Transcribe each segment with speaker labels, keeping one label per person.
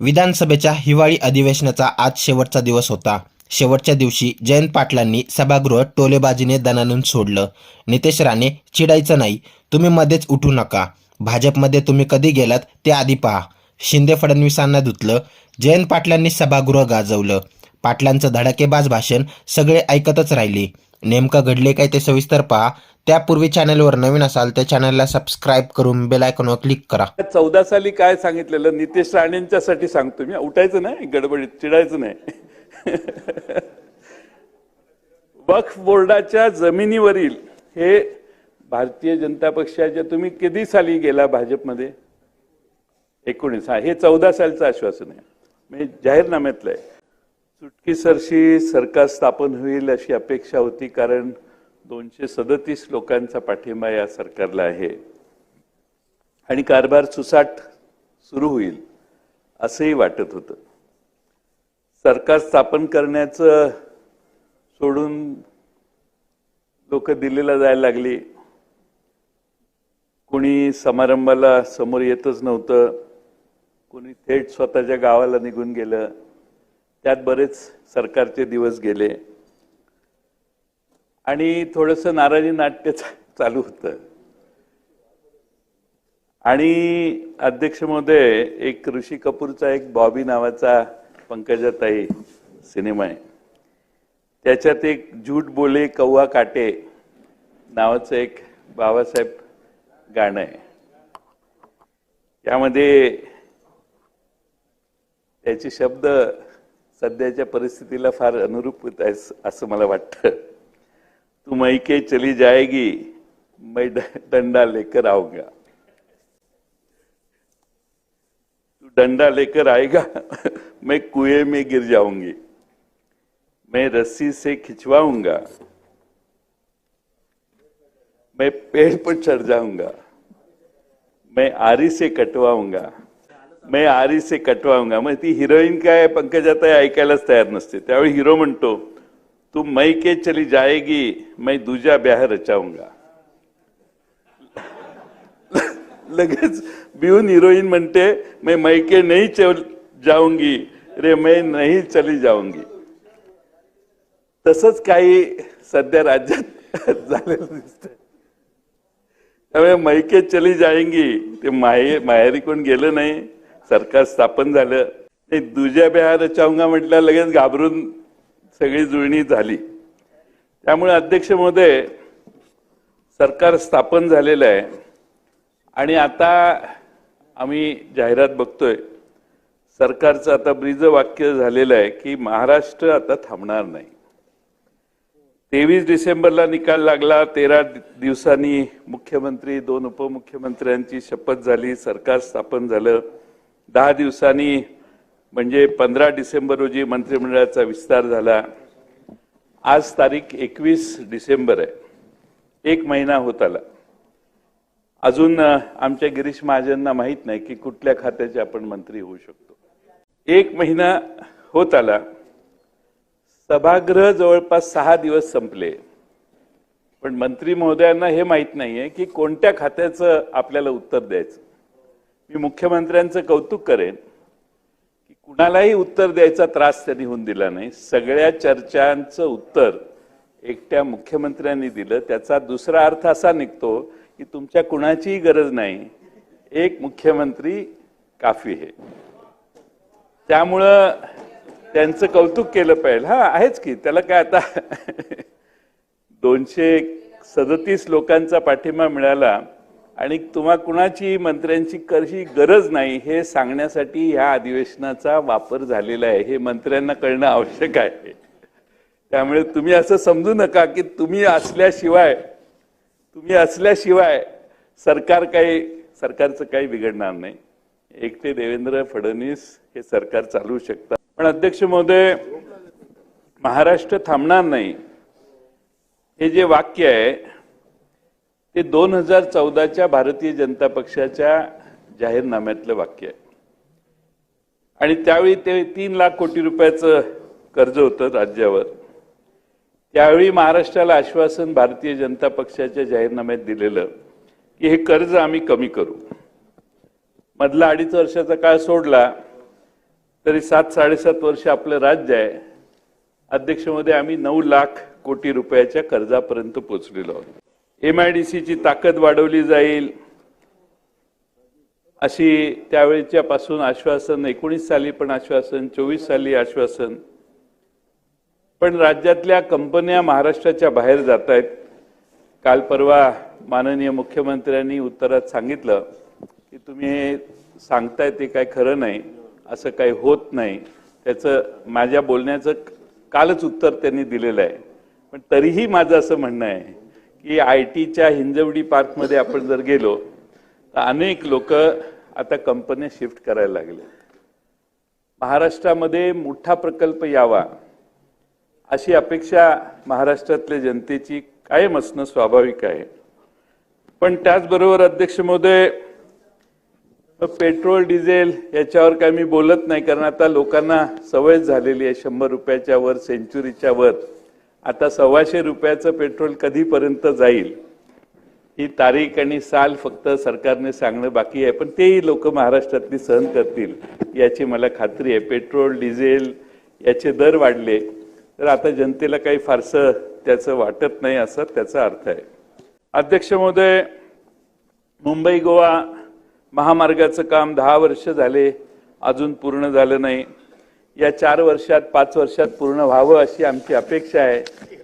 Speaker 1: विधानसभेच्या हिवाळी अधिवेशनाचा आज शेवटचा दिवस होता. शेवटच्या दिवशी जयंत पाटलांनी सभागृह टोलेबाजीने दणानून सोडलं. नितेश राणे चिडायचं नाही तुम्ही मध्येच उठू नका. भाजपमध्ये तुम्ही कधी गेलात ते आधी पहा. शिंदे फडणवीसांना धुतलं जयंत पाटलांनी सभागृह गाजवलं. पाटलांचं धडाकेबाज भाषण सगळे ऐकतच राहिले. नेमकं घडले काय ते सविस्तर पहा. त्यापूर्वी चॅनलवर नवीन असाल त्या चॅनलला सबस्क्राईब करून बेल आयकॉनवर क्लिक करा.
Speaker 2: चौदा साली काय सांगितलेलं? नितेश राणेंच्यासाठी सांगतो मी. उठायचं नाही गडबडीत चिडायचं नाही. वक्फ बोर्डाच्या जमिनीवरील हे भारतीय जनता पक्षाच्या तुम्ही कधी साली गेला भाजपमध्ये? एकोणीस. हा हे चौदा सालचं आश्वासन आहे. म्हणजे जाहीरनाम्यातलं आहे. चुटकीसरशी सरकार स्थापन होईल अशी अपेक्षा होती कारण दोनशे सदतीस लोकांचा पाठिंबा या सरकारला आहे. आणि कारभार सुसाट सुरू होईल असंही वाटत होतं. सरकार स्थापन करण्याचं सोडून लोक दिल्लीला जायला लागली. कोणी समारंभाला समोर येतच नव्हतं. कोणी थेट स्वतःच्या गावाला निघून गेलं. त्यात बरेच सरकारचे दिवस गेले. आणि थोडंसं नाराजी नाट्य चालू होतं. आणि अध्यक्ष महोदय एक ऋषी कपूरचा एक बॉबी नावाचा पंकजाताई सिनेमा आहे. त्याच्यात एक झूट बोले कौवा काटे नावाचं एक बाबासाहेब गाणं आहे. त्यामध्ये त्याचे शब्द सध्याच्या परिस्थितीला फार अनुरूप होत आहे असं मला वाटतं. तू मैके चली जाएगी, मैं डंडा लेकर आऊँगा। तू डंडा लेकर आएगा, मैं कुएँ में गिर जाऊँगी। मैं रस्सी से खिंचवाऊँगा। मैं पेड़ पर चढ़ जाऊँगा। मैं आरी से कटवाऊँगा। मैं आरी से कटवाऊँगा। मग ती हिरोईन काय पंकजाताई ऐकायलाच तयार नसते त्यावेळी हिरो म्हणतो तू मई के चली जाएगी मैं दूजा ब्याह रचाऊंगा। लगेच बिहून हिरोईन म्हणते मी मैके नाही चल जाऊंगी रे मैं नाही चली जाऊंगी. तसंच काही सध्या राज्यात झालेलं दिसत त्यामुळे मैके चली जाएंगी ते माहे माहेरी कोण गेलं नाही सरकार स्थापन झालं. ते दुजा ब्याह रचाऊंगा म्हटलं लगेच घाबरून सगळी जुळणी झाली. त्यामुळे अध्यक्ष महोदय सरकार स्थापन झालेलं आहे. आणि आता आम्ही जाहिरात बघतोय. सरकारचं आता ब्रीज वाक्य झालेलं आहे की महाराष्ट्र आता थांबणार नाही. तेवीस डिसेंबरला निकाल लागला तेरा दिवसांनी मुख्यमंत्री दोन उपमुख्यमंत्र्यांची शपथ झाली सरकार स्थापन झालं. दहा दिवसांनी म्हणजे पंधरा डिसेंबर रोजी मंत्रिमंडळाचा विस्तार झाला. आज तारीख एकवीस डिसेंबर आहे. एक महिना होत आला. अजून आमच्या गिरीश महाजनना माहीत नाही की कुठल्या खात्याचे आपण मंत्री होऊ शकतो. एक महिना होत आला. सभागृह जवळपास सहा दिवस संपले. पण मंत्री महोदयांना हे माहीत नाहीये की कोणत्या खात्याचं आपल्याला उत्तर द्यायचं. मी मुख्यमंत्र्यांचं कौतुक करेन. कुणालाही उत्तर द्यायचा त्रास त्यांनी होऊन दिला नाही. सगळ्या चर्चांचं उत्तर एकट्या मुख्यमंत्र्यांनी दिलं. त्याचा दुसरा अर्थ असा निघतो की तुमच्या कुणाचीही गरज नाही. एक मुख्यमंत्री काफी आहे. त्यामुळं त्यांचं कौतुक केलं पाहिजे. हा आहेच की. त्याला काय आता दोनशे सदतीस लोकांचा पाठिंबा मिळाला. आणि तुम्हा कुणाची मंत्र्यांची कशी गरज नाही हे सांगण्यासाठी ह्या अधिवेशनाचा वापर झालेला आहे. हे मंत्र्यांना कळणं आवश्यक आहे. त्यामुळे तुम्ही असं समजू नका की तुम्ही असल्याशिवाय तुम्ही असल्याशिवाय सरकार काही सरकारचं काही बिघडणार नाही. एकटे देवेंद्र फडणवीस हे सरकार चालवू शकतात. पण अध्यक्ष महोदय महाराष्ट्र थांबणार नाही. हे जे वाक्य आहे हे दोन हजार चौदाच्या भारतीय जनता पक्षाच्या जाहीरनाम्यातलं वाक्य आहे. आणि त्यावेळी ते तीन लाख कोटी रुपयाचं कर्ज होतं राज्यावर. त्यावेळी महाराष्ट्राला आश्वासन भारतीय जनता पक्षाच्या जाहीरनाम्यात दिलेलं की हे कर्ज आम्ही कमी करू. मधला अडीच वर्षाचा काळ सोडला तरी सात साडेसात वर्ष आपलं राज्य आहे. अध्यक्षमध्ये आम्ही नऊ लाख कोटी रुपयाच्या कर्जापर्यंत पोहोचलेलो आहोत. एम आय डी सीची ताकद वाढवली जाईल अशी त्यावेळच्या पासून आश्वासन एकोणीस साली पण आश्वासन चोवीस साली आश्वासन. पण राज्यातल्या कंपन्या महाराष्ट्राच्या बाहेर जात आहेत. काल परवा माननीय मुख्यमंत्र्यांनी उत्तरात सांगितलं की तुम्ही सांगताय ते काय खरं नाही असं काही होत नाही. त्याचं माझ्या बोलण्याचं कालच उत्तर त्यांनी दिलेलं आहे. पण तरीही माझं असं म्हणणं आहे की आय टीच्या हिंजवडी पार्कमध्ये आपण जर गेलो तर अनेक लोक आता कंपन्या शिफ्ट करायला लागले. महाराष्ट्रामध्ये मोठा प्रकल्प यावा अशी अपेक्षा महाराष्ट्रातल्या जनतेची कायम असणं स्वाभाविक आहे. पण त्याचबरोबर अध्यक्ष महोदय पेट्रोल डिझेल याच्यावर काय मी बोलत नाही कारण आता लोकांना सवय झालेली आहे शंभर रुपयाच्या वर सेंचुरीच्या वर. आता सव्वाशे रुपयाचं पेट्रोल कधीपर्यंत जाईल ही तारीख आणि साल फक्त सरकारने सांगणं बाकी आहे. पण तेही लोक महाराष्ट्रातली सहन करतील याची मला खात्री आहे. पेट्रोल डिझेल याचे दर वाढले तर आता जनतेला काही फारसं त्याचं वाटत नाही असं त्याचा अर्थ आहे. अध्यक्ष महोदय मुंबई गोवा महामार्गाचं काम दहा वर्ष झाले अजून पूर्ण झालं नाही. या चार वर्षात पाच वर्षात पूर्ण व्हावं अशी आमची अपेक्षा आहे.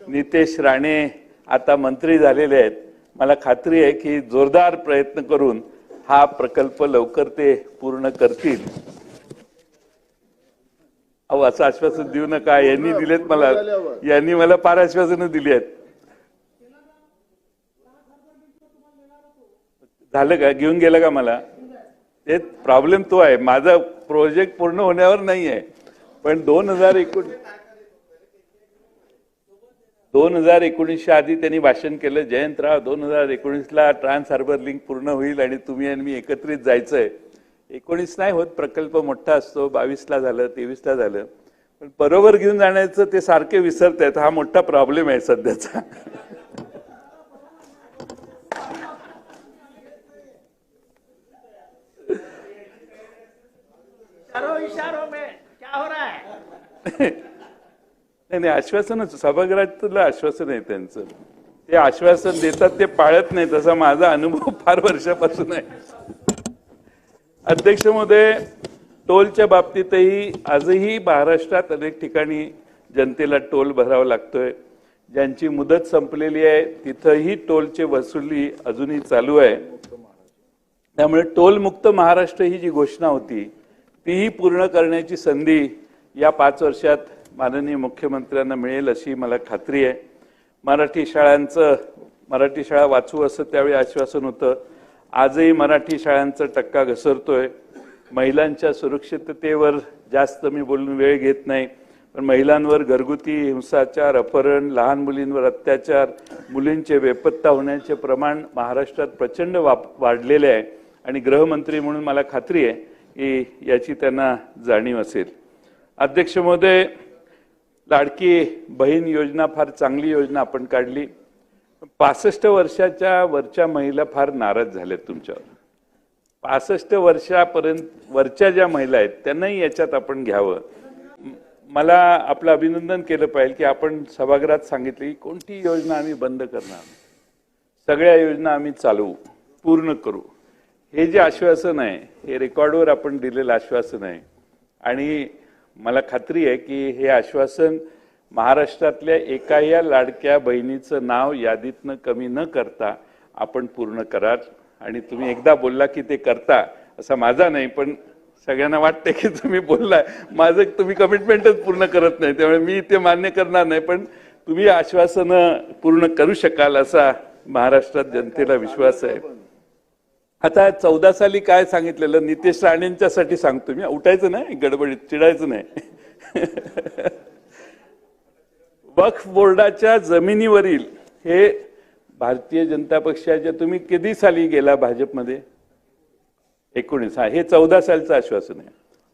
Speaker 2: नितेश राणे आता मंत्री झालेले आहेत. मला खात्री आहे की जोरदार प्रयत्न करून हा प्रकल्प लवकर ते पूर्ण करतील. अहो असं आश्वासन देऊ नका. यांनी दिलेत मला. यांनी मला फार आश्वासनं दिली आहेत. झालं का? घेऊन गेलं का मला? ते प्रॉब्लेम तो आहे. माझा प्रोजेक्ट पूर्ण होण्यावर नाही आहे पण दोन हजार एकोण दोन हजार एकोणीसच्या आधी त्यांनी भाषण केलं जयंतराव दोन हजार एकोणीसला ट्रान्स हार्बर लिंक पूर्ण होईल आणि तुम्ही आणि मी एकत्रित जायचंय. एकोणीस नाही होत प्रकल्प मोठा असतो बावीसला झालं तेवीसला झालं. पण बरोबर घेऊन जाण्याचं ते सारखे विसरत आहेत हा मोठा प्रॉब्लेम आहे सध्याचा.
Speaker 3: इशारो में क्या हो रहा है?
Speaker 2: नाही नाही आश्वासनच सभागृहातलं आश्वासन आहे त्यांचं. ते आश्वासन देतात ते पाळत नाही तसा माझा अनुभव फार वर्षापासून आहे. अध्यक्ष महोदय टोलच्या बाबतीतही आजही महाराष्ट्रात अनेक ठिकाणी जनतेला टोल भरावा लागतोय. ज्यांची मुदत संपलेली आहे तिथंही टोलची वसुली अजूनही चालू आहे. त्यामुळे टोलमुक्त महाराष्ट्र ही जी घोषणा होती तीही पूर्ण करण्याची संधी या पाच वर्षात माननीय मुख्यमंत्र्यांना मिळेल अशी मला खात्री आहे. मराठी शाळांचं मराठी शाळा वाचू असं त्यावेळी आश्वासन होतं. आजही मराठी शाळांचा टक्का घसरतोय. महिलांच्या सुरक्षिततेवर जास्त मी बोलून वेळ घेत नाही पण महिलांवर घरगुती हिंसाचार अपहरण लहान मुलींवर अत्याचार मुलींचे बेपत्ता होण्याचे प्रमाण महाराष्ट्रात प्रचंड वाप वाढलेले आहे आणि गृहमंत्री म्हणून मला खात्री आहे. की याची त्यांना जाणीव असेल. अध्यक्ष महोदय लाडकी बहीण योजना फार चांगली योजना आपण काढली. पासष्ट वर्षाच्या वरच्या महिला फार नाराज झाल्यात तुमच्यावर. पासष्ट वर्षापर्यंत वरच्या ज्या महिला आहेत त्यांनाही याच्यात आपण घ्यावं. मला आपलं अभिनंदन केलं पाहिजे की आपण सभागृहात सांगितले की कोणती योजना आम्ही बंद करणार? सगळ्या योजना आम्ही चालवू पूर्ण करू. हे जे आश्वासन आहे हे रेकॉर्डवर आपण दिलेलं आश्वासन आहे. आणि मला खात्री आहे की हे आश्वासन महाराष्ट्रातल्या एका या लाडक्या बहिणीचं नाव यादीतनं कमी न करता आपण पूर्ण कराल. आणि तुम्ही एकदा बोलला की ते करता असा माझा नाही पण सगळ्यांना वाटतं की तुम्ही बोललाय माझं तुम्ही कमिटमेंटच पूर्ण करत नाही त्यामुळे मी ते मान्य करणार नाही पण तुम्ही आश्वासनं पूर्ण करू शकाल असा महाराष्ट्रात जनतेला विश्वास आहे. आता चौदा साली काय सांगितलेलं? नितेश राणेंच्यासाठी सांगतो मी. उठायचं नाही गडबडीत चिडायचं नाही. वक्फ बोर्डाच्या जमिनीवरील हे भारतीय जनता पक्षाच्या तुम्ही कधी साली गेला भाजपमध्ये? एकोणीस. हा हे चौदा सालचं आश्वासन आहे.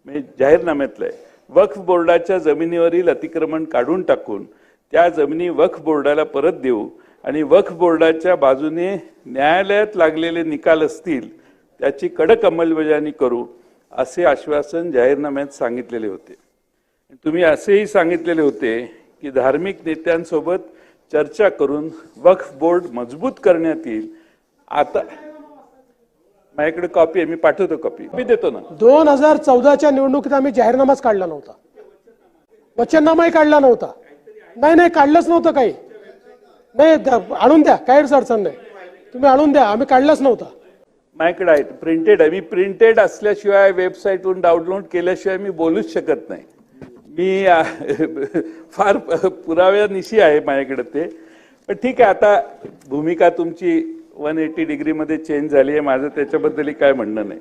Speaker 2: म्हणजे जाहीरनाम्यातलं आहे. वक्फ बोर्डाच्या जमिनीवरील अतिक्रमण काढून टाकून त्या जमिनी वक्फ बोर्डाला परत देऊ. आणि वक्फ बोर्डाच्या बाजूने न्यायालयात लागलेले निकाल असतील त्याची कडक अंमलबजावणी करू असे आश्वासन जाहीरनाम्यात सांगितलेले होते. तुम्ही असेही सांगितलेले होते की धार्मिक नेत्यांसोबत चर्चा करून वक्फ बोर्ड मजबूत करण्यात येईल. आता माझ्याकडे कॉपी आहे मी पाठवतो कॉपी मी देतो ना.
Speaker 4: दोन हजार चौदाच्या निवडणुकीत आम्ही जाहीरनामाच काढला नव्हता. वचननामाही काढला नव्हता. नाही नाही काढलंच नव्हतं काही. नाही द- आणून द्या काहीच अडचण नाही. तुम्ही आणून द्या आम्ही काढलाच नव्हता.
Speaker 2: माझ्याकडे आहे प्रिंटेड आहे. मी प्रिंटेड असल्याशिवाय वेबसाईटवरून डाउनलोड केल्याशिवाय मी बोलूच शकत नाही. मी फार पुराव्यानिशी आहे माझ्याकडे ते. पण ठीक आहे आता भूमिका तुमची वन एटी डिग्रीमध्ये चेंज झाली आहे. माझं त्याच्याबद्दलही काय म्हणणं नाही.